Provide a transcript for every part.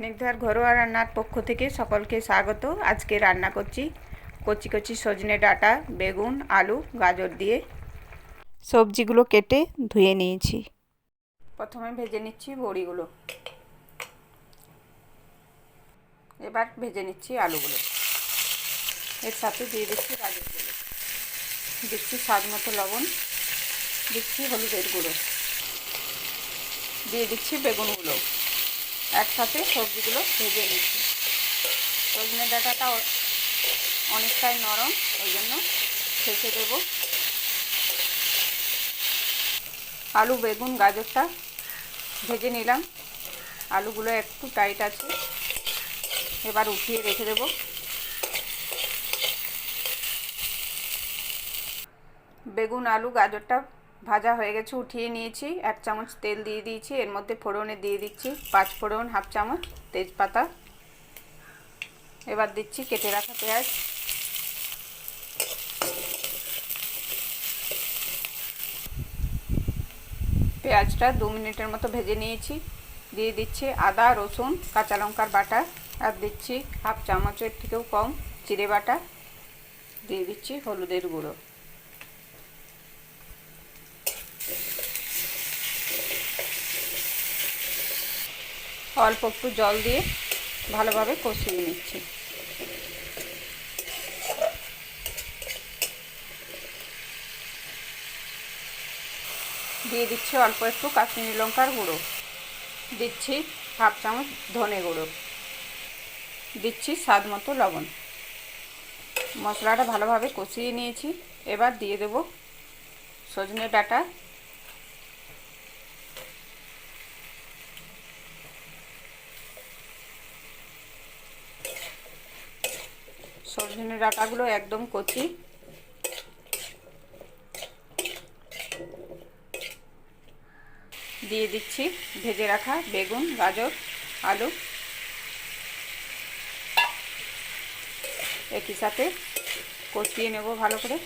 স্নিগ্ধার ঘরোয়া রান্নার পক্ষ থেকে সকলকে স্বাগত। আজকে রান্না করছি কচি কচি সজনে ডাঁটা, বেগুন, আলু, গাজর দিয়ে। সবজিগুলো কেটে ধুয়ে নিয়েছি। প্রথমে ভেজে নিচ্ছি বড়িগুলো। এবার ভেজে নিচ্ছি আলুগুলো। এর সাথে দিয়ে দিচ্ছি গাজরগুলো। দিচ্ছি স্বাদ মতো লবণ। দিচ্ছি হলুদের গুঁড়ো। দিয়ে দিচ্ছি বেগুনগুলো। একসাথে সবজিগুলো ভেজে নিচ্ছি। সজনে ডাঁটাটা অনেকটাই নরম, ওই জন্য ছেঁচে দেবো। আলু, বেগুন, গাজরটা ভেজে নিলাম। আলুগুলো একটু টাইট আছে, এবার উঠিয়ে রেখে দেবো। বেগুন, আলু, গাজরটা ভাজা হয়ে গেছে, উঠিয়ে নিয়েছি। এক চামচ তেল দিয়ে দিয়েছি, এর মধ্যে ফোড়নে দিয়ে দিচ্ছি। পাঁচ ফোড়ন, হাফ চামচ তেজপাতা। এবার দিচ্ছি কেটে রাখা পেঁয়াজ। পেঁয়াজটা দু মিনিটের মতো ভেজে নিয়েছি। দিয়ে দিচ্ছি আদা, রসুন, কাঁচা লঙ্কার বাটা আর দিচ্ছি হাফ চামচের থেকেও কম চিড়ে বাটা। দিয়ে দিচ্ছি হলুদের গুঁড়ো। অল্প একটু জল দিয়ে ভালোভাবে কষিয়ে নিচ্ছি। দিয়ে দিচ্ছি অল্প একটু কাশ্মীরি লঙ্কার গুঁড়ো। দিচ্ছি হাফ চামচ ধনে গুঁড়ো। দিচ্ছি স্বাদ মতো লবণ। মশলাটা ভালোভাবে কষিয়ে নিয়েছি। এবার দিয়ে দেব সজনে ডাঁটা সজনে ডাঁটাগুলো একদম কচি। দিয়ে দিচ্ছি ভেজে রাখা বেগুন, গাজর, আলু। একই সাথে কষিয়ে নেব ভালো করে।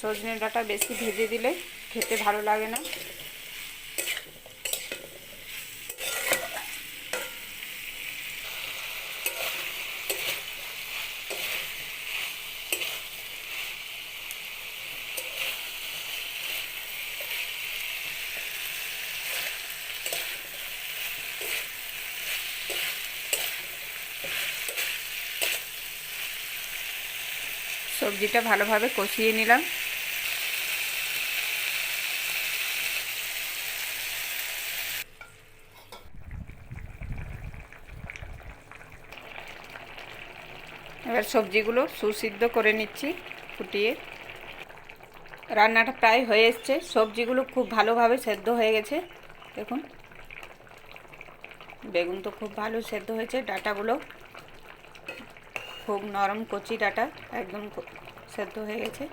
সজনে ডাঁটা বেশি ভেজে দিলে খেতে ভালো লাগে না। সবজিটা ভালোভাবে কষিয়ে নিলাম। এবার সবজিগুলো সুসিদ্ধ করে নিচ্ছি ফুটিয়ে। রান্নাটা প্রায় হয়ে এসছে। সবজিগুলো খুব ভালোভাবে সেদ্ধ হয়ে গেছে। দেখুন, বেগুন তো খুব ভালো সেদ্ধ হয়েছে, ডাটাগুলো খুব নরম কচি ডাটা একদম সেদ্ধ হয়ে গেছে।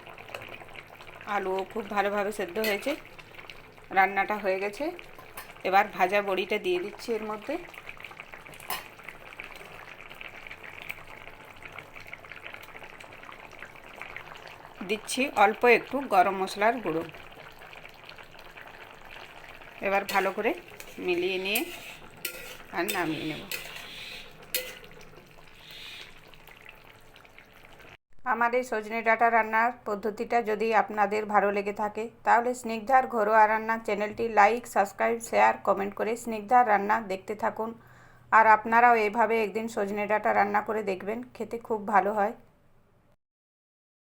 আলুও খুব ভালোভাবে সেদ্ধ হয়েছে। রান্নাটা হয়ে গেছে। এবার ভাজা বড়িটা দিয়ে দিচ্ছি এর মধ্যে। দিচ্ছি অল্প একটু গরম মশলার গুঁড়ো। এবার ভালো করে মিলিয়ে নিয়ে আর নামিয়ে নেব। আমার এই সজনে ডাটা রান্নার পদ্ধতিটা যদি আপনাদের ভালো লেগে থাকে, তাহলে স্নিগ্ধার ঘরোয়া রান্না চ্যানেলটি লাইক, সাবস্ক্রাইব, শেয়ার, কমেন্ট করে স্নিগ্ধার রান্না দেখতে থাকুন। আর আপনারাও এভাবে একদিন সজনে ডাটা রান্না করে দেখবেন, খেতে খুব ভালো হয়।